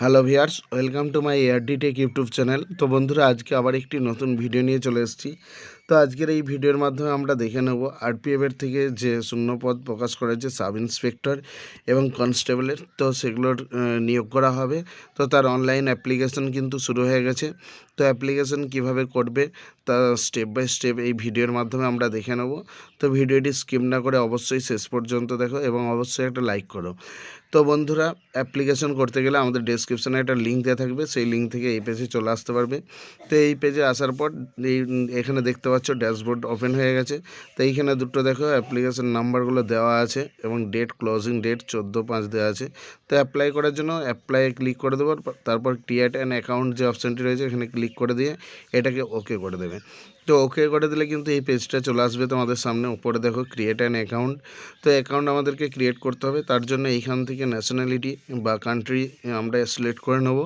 Hello viewers, welcome to my AirD tech YouTube channel. তো বন্ধুরা, আজকে আবার একটি নতুন ভিডিও নিয়ে চলে এসেছি। তো আজকের এই ভিডিওর মাধ্যমে আমরা দেখে নেব আরপিএফের থেকে যে শূন্যপদ প্রকাশ করেছে সাব ইন্সপেক্টর এবং কনস্টেবলের, তো সেগুলোর নিয়োগ করা হবে। তো তার অনলাইন অ্যাপ্লিকেশন কিন্তু শুরু হয়ে গেছে। তো অ্যাপ্লিকেশন কীভাবে করবে তা স্টেপ বাই স্টেপ এই ভিডিওর মাধ্যমে আমরা দেখে নেব। তো ভিডিওটি স্কিপ না করে অবশ্যই শেষ পর্যন্ত দেখো এবং অবশ্যই একটা লাইক করো। তো বন্ধুরা, অ্যাপ্লিকেশন করতে গেলে আমাদের ডেসক্রিপশনে একটা লিঙ্ক দেওয়া থাকবে। সেই লিঙ্ক থেকে এই পেজে চলে আসতে পারবে। তো এই পেজে আসার পর এই, এখানে দেখতে পাচ্ছ ড্যাশবোর্ড ওপেন হয়ে গেছে। তো এইখানে দুটো দেখো অ্যাপ্লিকেশান নাম্বারগুলো দেওয়া আছে এবং ডেট ক্লোজিং ডেট চোদ্দ পাঁচ দেওয়া আছে। তো অ্যাপ্লাই করার জন্য অ্যাপ্লাই ক্লিক করে দেবো, তারপর ক্রিয়েট অ্যান অ্যাকাউন্ট যে অপশানটি রয়েছে এখানে ক্লিক করে দিয়ে এটাকে ওকে করে দেবে। তো ওকে করে দিলে কিন্তু এই পেজটা চলে আসবে তোমাদের সামনে। উপরে দেখো ক্রিয়েট অ্যান অ্যাকাউন্ট তো অ্যাকাউন্ট আমাদেরকে ক্রিয়েট করতে হবে, তার জন্য এইখান থেকে ন্যাশনালিটি বা কান্ট্রি আমরা সিলেক্ট করে নেব।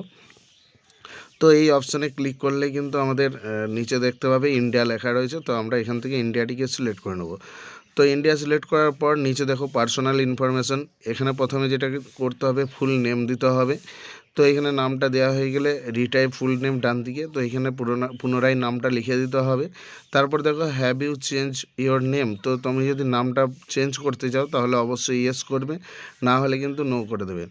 তো এই অপশানে ক্লিক করলে কিন্তু আমাদের নিচে দেখতে পাবে ইন্ডিয়া লেখা রয়েছে, তো আমরা এখান থেকে ইন্ডিয়াটিকে সিলেক্ট করে নেব। তো ইন্ডিয়া সিলেক্ট করার পর নিচে দেখো পার্সোনাল ইনফরমেশন এখানে প্রথমে যেটা করতে হবে ফুল নেম দিতে হবে। তো এখানে নামটা দেওয়া হয়ে গেলে রিটাইপ ফুল নেম ডান দিকে, তো এখানে পুনরায় নামটা লিখে দিতে হবে। তারপর দেখো have you change your name তো তুমি যদি নামটা চেঞ্জ করতে চাও, তাহলে অবশ্যই ইয়েস করবে, না হলে কিন্তু নো করে দেবে।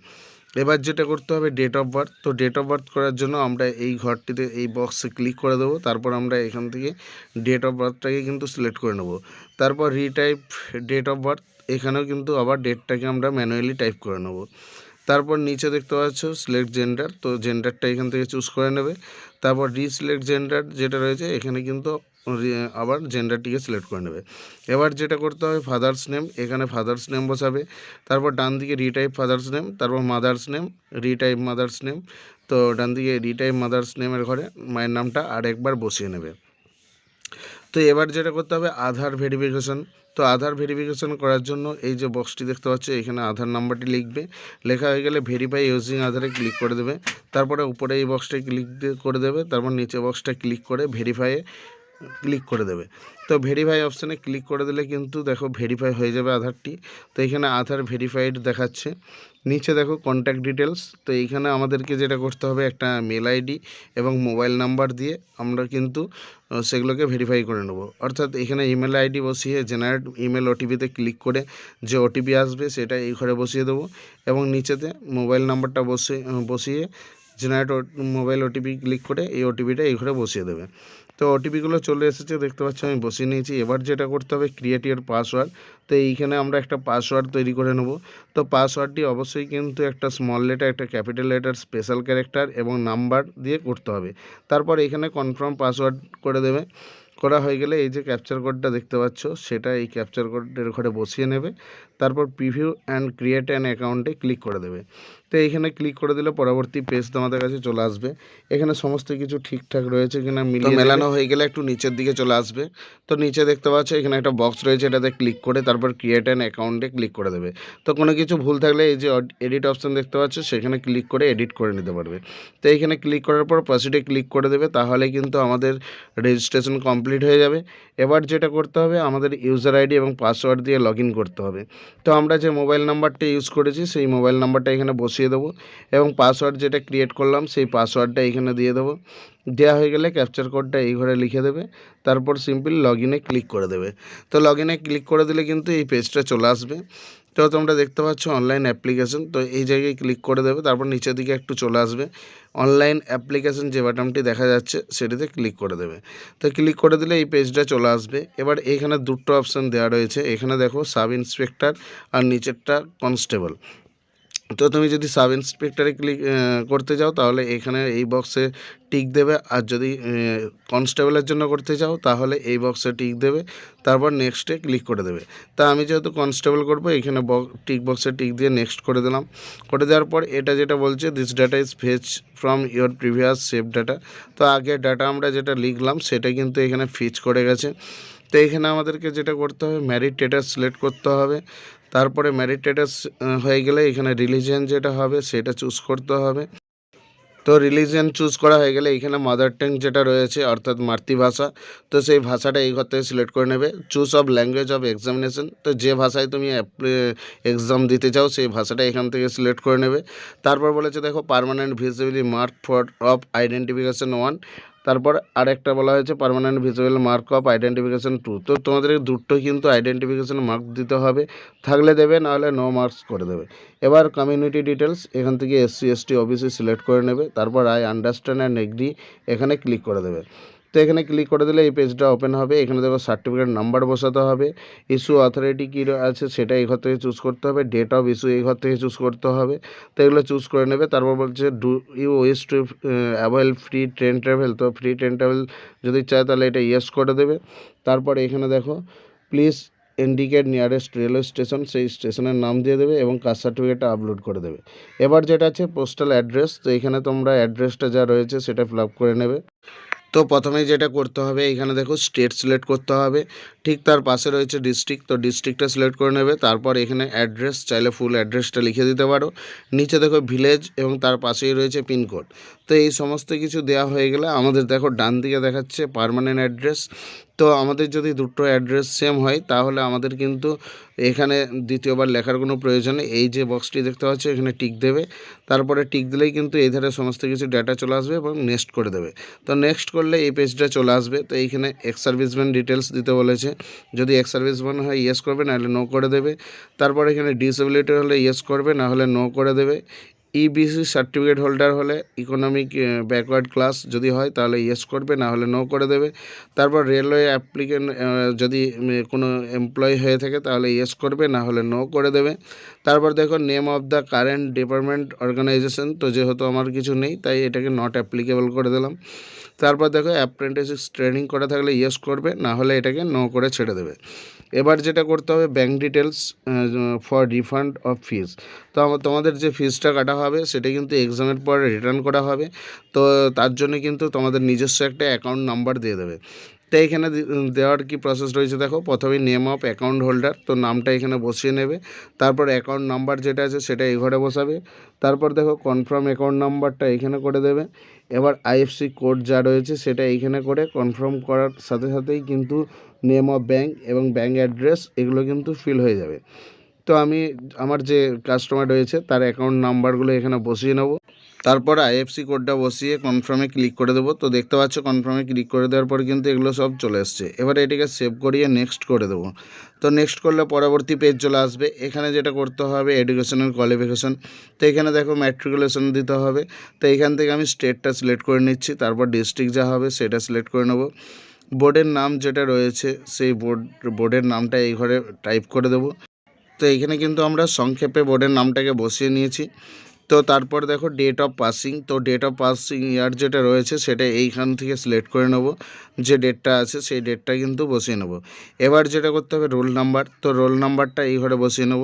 এবার যেটা করতে হবে ডেট অফ বার্থ তো ডেট অফ বার্থ করার জন্য আমরা এই ঘরটিতে এই বক্সে ক্লিক করে দেবো। তারপর আমরা এখান থেকে ডেট অফ বার্থটাকে কিন্তু সিলেক্ট করে নেব। তারপর রিটাইপ ডেট অফ বার্থ এখানেও কিন্তু আবার ডেটটাকে আমরা ম্যানুয়ালি টাইপ করে নেব। তারপর নিচে দেখতে পাচ্ছ সিলেক্ট জেন্ডার তো জেন্ডারটা এখান থেকে চুজ করে নেবে। তারপর রিসিলেক্ট জেন্ডার যেটা রয়েছে, এখানে কিন্তু আবার জেন্ডারটিকে সিলেক্ট করে নেবে। এবার যেটা করতে হবে ফাদার্স নেম এখানে ফাদার্স নেম বসাবে। তারপর ডান দিকে রিটাইপ ফাদার্স নেম তারপর mother's name retype mother's name তো ডান দিকে রিটাইপ মাদার্স নেমের ঘরে মায়ের নামটা আর একবার বসিয়ে নেবে। তো এবার যেটা করতে হবে, আধার ভেরিফিকেশন তো আধার ভেরিফিকেশন করার জন্য এই যে বক্সটি দেখতে পাচ্ছ, এখানে আধার নাম্বারটি লিখবে। লেখা হয়ে গেলে ভেরিফাই ইউজিং আধারে ক্লিক করে দেবে। তারপরে উপরে এই বক্সটায় ক্লিক করে দেবে। তারপর নিচে বক্সটা ক্লিক করে ভেরিফাইয়ে ক্লিক করে দেবে। তো ভেরিফাই অপশানে ক্লিক করে দিলে কিন্তু দেখো ভেরিফাই হয়ে যাবে আধারটি তো এখানে আধার ভেরিফাইড দেখাচ্ছে। নিচে দেখো কন্ট্যাক্ট ডিটেলস তো এইখানে আমাদেরকে যেটা করতে হবে একটা মেল আইডি এবং মোবাইল নাম্বার দিয়ে আমরা কিন্তু সেগুলোকে ভেরিফাই করে নেব। অর্থাৎ এখানে ইমেল আইডি বসিয়ে জেনারেট ইমেল ওটিপিতে ক্লিক করে যে ওটিপি আসবে সেটা এই ঘরে বসিয়ে দেবো। এবং নিচেতে মোবাইল নাম্বারটা বসে বসিয়ে জেনারেট মোবাইল ওটিপি ক্লিক করে এই ওটিপিটা এই ঘরে বসিয়ে দেবে। তো ওটিপিগুলো চলে এসেছে, দেখতে পাচ্ছি আমি বসিয়ে নিয়েছি। এবার যেটা করতে হবে ক্রিয়েট ইয়ার পাসওয়ার্ড তো এইখানে আমরা একটা পাসওয়ার্ড তৈরি করে নেব। তো পাসওয়ার্ডটি অবশ্যই কিন্তু একটা স্মল লেটার একটা ক্যাপিটাল লেটার স্পেশাল ক্যারেক্টার এবং নাম্বার দিয়ে করতে হবে। তারপর এখানে কনফার্ম পাসওয়ার্ড করে দেবে। করা হয়ে গেলে এই যে ক্যাপচার কোডটা দেখতে পাচ্ছ সেটা এই ক্যাপচার কোডের ঘরে বসিয়ে নেবে। তারপর প্রিভিউ অ্যান্ড ক্রিয়েট অ্যান অ্যাকাউন্টে ক্লিক করে দেবে। তো এইখানে ক্লিক করে দিলে পরবর্তী পেজ তোমাদের কাছে চলে আসবে। এখানে সমস্ত কিছু ঠিকঠাক রয়েছে কিনা মিলিয়ে মেলানো হয়ে গেলে একটু নিচের দিকে চলে আসবে। তো নিচে দেখতে পাচ্ছ এখানে একটা বক্স রয়েছে এটাতে ক্লিক করে তারপর ক্রিয়েট অ্যান অ্যাকাউন্টে ক্লিক করে দেবে। তো কোনো কিছু ভুল থাকলে এই যে এডিট অপশান দেখতে পাচ্ছ সেখানে ক্লিক করে এডিট করে নিতে পারবে। তো এইখানে ক্লিক করার পর প্রসিডে ক্লিক করে দেবে। তাহলে কিন্তু আমাদের রেজিস্ট্রেশন কমপ্লিট হয়ে যাবে। এবার যেটা করতে হবে, আমাদের ইউজার আইডি এবং পাসওয়ার্ড দিয়ে লগ করতে হবে। তো আমরা যে মোবাইল নাম্বারটা ইউজ করেছি, সেই মোবাইল নাম্বারটা এখানে বসিয়ে দেবো এবং পাসওয়ার্ড যেটা ক্রিয়েট করলাম, সেই পাসওয়ার্ডটা এখানে দিয়ে দেবো। দেওয়া হয়ে গেলে ক্যাপচার কোডটা এই ঘরে লিখে দেবে, তারপর সিম্পল লগ ক্লিক করে দেবে। তো লগ ক্লিক করে দিলে কিন্তু এই পেজটা চলে আসবে। তো তোমরা দেখতে পাচ্ছ অনলাইন অ্যাপ্লিকেশন তো এই জায়গায় ক্লিক করে দেবে, তারপর নিচের দিকে একটু চলে আসবে। অনলাইন অ্যাপ্লিকেশন যে বাটনটি দেখা যাচ্ছে, সেটিতে ক্লিক করে দেবে। তো ক্লিক করে দিলে এই পেজটা চলে আসবে। এবার এখানে দুটো অপশান দেওয়া রয়েছে। এখানে দেখো সাব ইন্সপেক্টর আর নিচেরটা কনস্টেবল তো তুমি যদি সাব ইন্সপেক্টরে ক্লিক করতে চাও তাহলে এখানে এই বক্সে টিক দেবে। আর যদি কনস্টেবলের জন্য করতে চাও তাহলে এই বক্সে টিক দেবে। তারপর নেক্সটে ক্লিক করে দেবে। তা আমি যেহেতু কনস্টেবল করব, এখানে টিক বক্সে টিক দিয়ে নেক্সট করে দিলাম। করে দেওয়ার পর এটা যেটা বলছে this data is fetch from your previous save data তো আগে ডাটা আমরা যেটা লিখলাম, সেটা কিন্তু এখানে ফিচ করে গেছে। তো এখানে আমাদেরকে যেটা করতে হবে ম্যারিড স্টেটাস সিলেক্ট করতে হবে। তারপরে ম্যারিড স্টেটাস হয়ে গেলে এখানে রিলিজিয়ান যেটা হবে সেটা চুজ করতে হবে। তো রিলিজিয়ান চুজ করা হয়ে গেলে এখানে মাদার ট্যাং যেটা রয়েছে, অর্থাৎ মাতৃভাষা তো সেই ভাষাটা এই ঘর থেকে সিলেক্ট করে নেবে। Choose of language of examination, তো যে ভাষায় তুমি এক্সাম দিতে চাও সেই ভাষাটা এখান থেকে সিলেক্ট করে নেবে। তারপর বলেছে দেখো, permanent visibly mark for, of identification one তারপর আরেকটা বলা হয়েছে permanent visual mark of identification two তো তোমাদের দুটো কিন্তু আইডেন্টিফিকেশান মার্ক দিতে হবে। থাকলে দেবে, নাহলে নো মার্কস করে দেবে। এবার কমিউনিটি ডিটেলস এখান থেকে এসসি এসটি ওবিসি সিলেক্ট করে নেবে। তারপর আই আন্ডারস্ট্যান্ড অ্যান্ড এগ্রি এখানে ক্লিক করে দেবে। তো এখানে ক্লিক করে দিলে এই পেজটা ওপেন হবে। এখানে দেখো সার্টিফিকেট নাম্বার বসাতে হবে। ইস্যু অথরিটি কী আছে সেটা এই ঘর থেকে চুজ করতে হবে। ডেট অফ ইস্যু এই ঘর থেকে চুজ করতে হবে। তো এগুলো চুজ করে নেবে। তারপর বলছে do you wish to avail free train travel তো ফ্রি ট্রেন ট্রাভেল যদি চায় তাহলে এটা ইয়েস করে দেবে। তারপর এখানে দেখো please indicate nearest railway station সেই স্টেশনের নাম দিয়ে দেবে এবং কাস্ট সার্টিফিকেটটা আপলোড করে দেবে। এবার যেটা আছে পোস্টাল অ্যাড্রেস তো এখানে তোমরা অ্যাড্রেসটা যা রয়েছে সেটা ফিল করে নেবে। তো প্রথমেই যেটা করতে হবে, এখানে দেখো স্টেট সিলেক্ট করতে হবে। ঠিক তার পাশে রয়েছে ডিস্ট্রিক্ট তো ডিস্ট্রিক্টটা সিলেক্ট করে নেবে। তারপর এখানে অ্যাড্রেস চাইলে ফুল অ্যাড্রেসটা লিখে দিতে পারো। নিচে দেখো ভিলেজ এবং তার পাশেই রয়েছে পিনকোড তো এই সমস্ত কিছু দেওয়া হয়ে গেলে আমাদের দেখো ডান দিকে দেখাচ্ছে পারমানেন্ট অ্যাড্রেস তো আমাদের যদি দুটো অ্যাড্রেস সেম হয়, তাহলে আমাদের কিন্তু এখানে দ্বিতীয়বার লেখার কোনো প্রয়োজন নেই। এই যে বক্সটি দেখতে পাচ্ছ, এখানে টিক দেবে। তারপরে টিক দিলেই কিন্তু এই ধারে সমস্ত কিছু ডাটা চলে আসবে এবং নেক্সট করে দেবে। তো নেক্সট করলে এই পেজটা চলে আসবে। তো এইখানে এক্স সার্ভিসম্যান ডিটেলস দিতে বলেছে। যদি এক্স সার্ভিসম্যান হয় ইয়েস করবে, নাহলে নো করে দেবে। তারপর এখানে ডিসেবিলিটি হলে ইয়েস করবে না হলে নো করে দেবে। ইবিসি সার্টিফিকেট হোল্ডার হলে ইকোনমিক ব্যাকওয়ার্ড ক্লাস যদি হয় তাহলে ইয়েস করবে, না হলে নো করে দেবে। তারপর রেলওয়ে অ্যাপ্লিকেন্ট যদি কোনো এমপ্লয়ি হয়ে থাকে তাহলে ইয়েস করবে, না হলে নো করে দেবে। তারপর দেখো name of the current department organisation তো যেহেতু আমার কিছু নেই, তাই এটাকে নট অ্যাপ্লিকেবল করে দিলাম। তারপর দেখো অ্যাপ্রেন্টিস ট্রেনিং করা থাকলে ইয়েস করবে, না হলে এটাকে নো করে ছেড়ে দেবে। এবার যেটা করতে হবে bank details for refund of fees তো তোমাদের যে ফিজটা কাটা হবে, সেটা কিন্তু এক্সামের পর রিটার্ন করা হবে। তো তার জন্য কিন্তু তোমাদের নিজস্ব একটা অ্যাকাউন্ট নাম্বার দিয়ে দেবে। তো এখানে দেওয়ার কি প্রসেস রয়েছে দেখো? প্রথমে নেম অফ অ্যাকাউন্ট হোল্ডার তো নামটা এখানে বসিয়ে নেবে। তারপর অ্যাকাউন্ট নাম্বার যেটা আছে সেটা এই ঘরে বসাবে। তারপর দেখো কনফার্ম অ্যাকাউন্ট নাম্বারটা এখানে করে দেবে। এবার আইএফসি কোড যা রয়েছে সেটা এইখানে করে কনফার্ম করার সাথে সাথেই কিন্তু নেম অফ ব্যাঙ্ক এবং ব্যাঙ্ক অ্যাড্রেস এগুলো কিন্তু ফিল হয়ে যাবে। তো আমি, আমার যে কাস্টমার রয়েছে তার অ্যাকাউন্ট নাম্বারগুলো এখানে বসিয়ে নেব। তারপর আইএফসি কোডটা বসিয়ে কনফার্মে ক্লিক করে দেবো। তো দেখতে পাচ্ছ কনফার্মে ক্লিক করে দেওয়ার পর কিন্তু এগুলো সব চলে এসছে। এবারে এটিকে সেভ করিয়ে নেক্সট করে দেবো। তো নেক্সট করলে পরবর্তী পেজ চলে আসবে। এখানে যেটা করতে হবে এডুকেশনাল কোয়ালিফিকেশন তো এখানে দেখো ম্যাট্রিকুলেশন দিতে হবে। তো এখান থেকে আমি স্টেটটা সিলেক্ট করে নিচ্ছি। তারপর ডিস্ট্রিক্ট যা হবে সেটা সিলেক্ট করে নেব। বোর্ডের নাম যেটা রয়েছে, সেই বোর্ড, বোর্ডের নামটা এই ঘরে টাইপ করে দেবো। তো এখানে কিন্তু আমরা সংক্ষেপে বোর্ডের নামটাকে বসিয়ে নিয়েছি। তো তারপর দেখো ডেট অফ পাসিং তো ডেট অফ পাসিং ইয়ার যেটা রয়েছে সেটা এইখান থেকে সিলেক্ট করে নেব। যে ডেটটা আছে সেই ডেটটা কিন্তু বসিয়ে নেব। এবার যেটা করতে হবে রোল নাম্বার তো রোল নাম্বারটা এই ঘরে বসিয়ে নেব।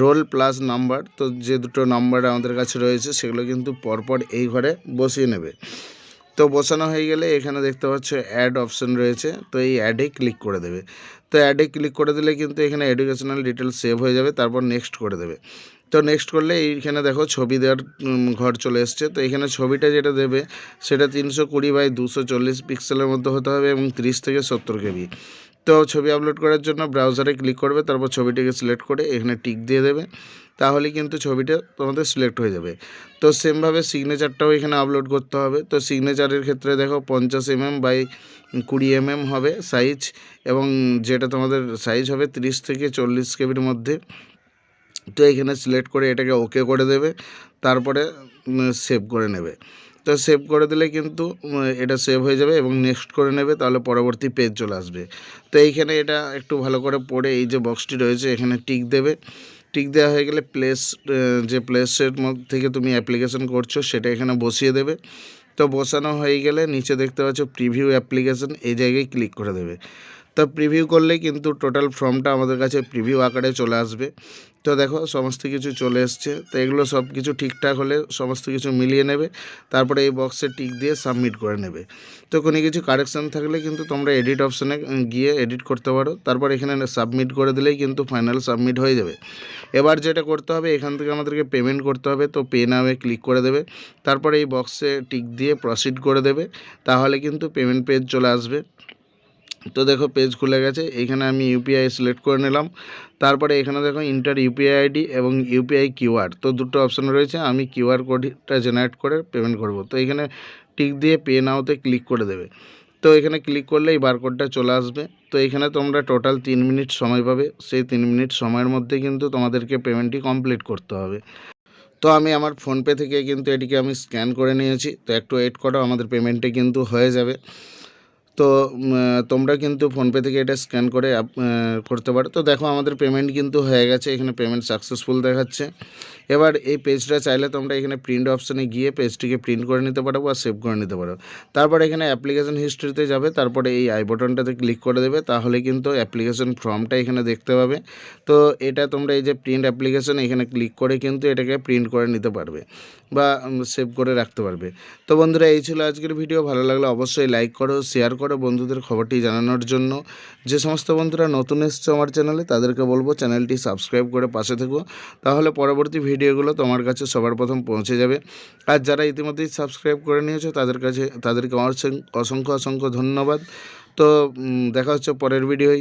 রোল প্লাস নাম্বার তো যে দুটো নাম্বার আমাদের কাছে রয়েছে সেগুলো কিন্তু পরপর এই ঘরে বসিয়ে নেবে। তো বসানো হয়ে গেলে এখানে দেখতে পাচ্ছ অ্যাড অপশন রয়েছে, তো এই অ্যাডে ক্লিক করে দেবে। তো অ্যাডে ক্লিক করে দিলে কিন্তু এখানে এডুকেশনাল ডিটেলস সেভ হয়ে যাবে, তারপর নেক্সট করে দেবে। তো নেক্সট করলে এইখানে দেখো ছবি দেওয়ার ঘর চলে এসছে। তো এখানে ছবিটা যেটা দেবে, সেটা তিনশো কুড়ি বাই দুশো চল্লিশ পিক্সেলের মধ্যে হতে হবে এবং ত্রিশ থেকে সত্তর কেবি। তো ছবি আপলোড করার জন্য ব্রাউজারে ক্লিক করবে, তারপর ছবিটিকে সিলেক্ট করে এখানে টিক দিয়ে দেবে। তাহলে কিন্তু ছবিটা তোমাদের সিলেক্ট হয়ে যাবে। তো সেমভাবে সিগনেচারটাও এখানে আপলোড করতে হবে। তো সিগনেচারের ক্ষেত্রে দেখো পঞ্চাশ এমএম বাই কুড়ি এমএম হবে সাইজ এবং যেটা তোমাদের সাইজ হবে তিরিশ থেকে চল্লিশ কেবির মধ্যে। তো এখানে সিলেক্ট করে এটাকে ওকে করে দেবে, তারপরে সেভ করে নেবে। তো সেভ করে দিলে কিন্তু এটা সেভ হয়ে যাবে এবং নেক্সট করে নেবে, তাহলে পরবর্তী পেজ চলে আসবে। তো এইখানে এটা একটু ভালো করে পড়ে এই যে বক্সটি রয়েছে, এখানে টিক দেবে। টিক দেওয়া হয়ে গেলে প্লেস যে প্লেসের মধ্যে থেকে তুমি অ্যাপ্লিকেশন করছ, সেটা এখানে বসিয়ে দেবে। তো বসানো হয়ে গেলে নিচে দেখতে পাচ্ছ প্রিভিউ অ্যাপ্লিকেশন এই জায়গায় ক্লিক করে দেবে। তো প্রিভিউ করলে কিন্তু টোটাল ফর্মটা আমাদের কাছে প্রিভিউ আকারে চলে আসবে। তো দেখো, সমস্ত কিছু চলে এসছে। তো এগুলো সব কিছু ঠিকঠাক হলে সমস্ত কিছু মিলিয়ে নেবে। তারপরে এই বক্সে টিক দিয়ে সাবমিট করে নেবে। তো কোনো কিছু কারেকশান থাকলে কিন্তু তোমরা এডিট অপশানে গিয়ে এডিট করতে পারো। তারপর এখানে সাবমিট করে দিলেই কিন্তু ফাইনাল সাবমিট হয়ে যাবে। এবার যেটা করতে হবে, এখান থেকে আমাদেরকে পেমেন্ট করতে হবে। তো পে নামে ক্লিক করে দেবে। তারপরে এই বক্সে টিক দিয়ে প্রসিড করে দেবে। তাহলে কিন্তু পেমেন্ট পেজ চলে আসবে। তো দেখো পেজ খুলে গেছে, এখানে আমি ইউপিআই সিলেক্ট করে নিলাম। তারপরে এখানে দেখো ইন্টার ইউপিআই আইডি এবং ইউপিআই কিউআর তো দুটো অপশান রয়েছে, আমি কিউআর কোডটা জেনারেট করে পেমেন্ট করব। তো এখানে টিক দিয়ে পে নাওতে ক্লিক করে দেবে। তো এখানে ক্লিক করলে এই বারকোডটা চলে আসবে। তো এখানে তোমরা টোটাল তিন মিনিট সময় পাবে, সেই তিন মিনিট সময়ের মধ্যে কিন্তু তোমাদেরকে পেমেন্টটি কমপ্লিট করতে হবে। তো আমি আমার ফোনপে থেকে কিন্তু এটিকে আমি স্ক্যান করে নিয়েছি, তো একটু ওয়েট করো, আমাদের পেমেন্টে কিন্তু হয়ে যাবে। তো তোমরা কিন্তু ফোনপে থেকে এটা স্ক্যান করে করতে পারো। তো দেখো, আমাদের পেমেন্ট কিন্তু হয়ে গেছে। এখানে পেমেন্ট সাকসেসফুল দেখাচ্ছে। এবার এই পেজটা চাইলে তোমরা এখানে প্রিন্ট অপশানে গিয়ে পেজটিকে প্রিন্ট করে নিতে পারো বা সেভ করে নিতে পারো। তারপর এখানে অ্যাপ্লিকেশন হিস্ট্রিতে যাবে। তারপরে এই আই বটনটাতে ক্লিক করে দেবে। তাহলে কিন্তু অ্যাপ্লিকেশন ফর্মটা এখানে দেখতে পাবে। তো এটা তোমরা এই যে প্রিন্ট অ্যাপ্লিকেশন এখানে ক্লিক করে কিন্তু এটাকে প্রিন্ট করে নিতে পারবে বা সেভ করে রাখতে পারবে। তো বন্ধুরা, এই ছিল আজকের ভিডিও ভালো লাগলে অবশ্যই লাইক করো শেয়ার করো। বন্ধুদের খবরটি জানানোর জন্য। যে সমস্ত বন্ধুরা নতুন এসছে আমার চ্যানেলে, তাদেরকে বলব চ্যানেলটি সাবস্ক্রাইব করে পাশে থেকো। তাহলে পরবর্তী ভিডিওগুলো তোমার কাছে সবার প্রথম পৌঁছে যাবে। আর যারা ইতিমধ্যেই সাবস্ক্রাইব করে নিয়েছো, তাদের কাছে, তাদেরকে অসংখ্য অসংখ্য অসংখ্য ধন্যবাদ। তো দেখা হচ্ছে পরের ভিডিওয়।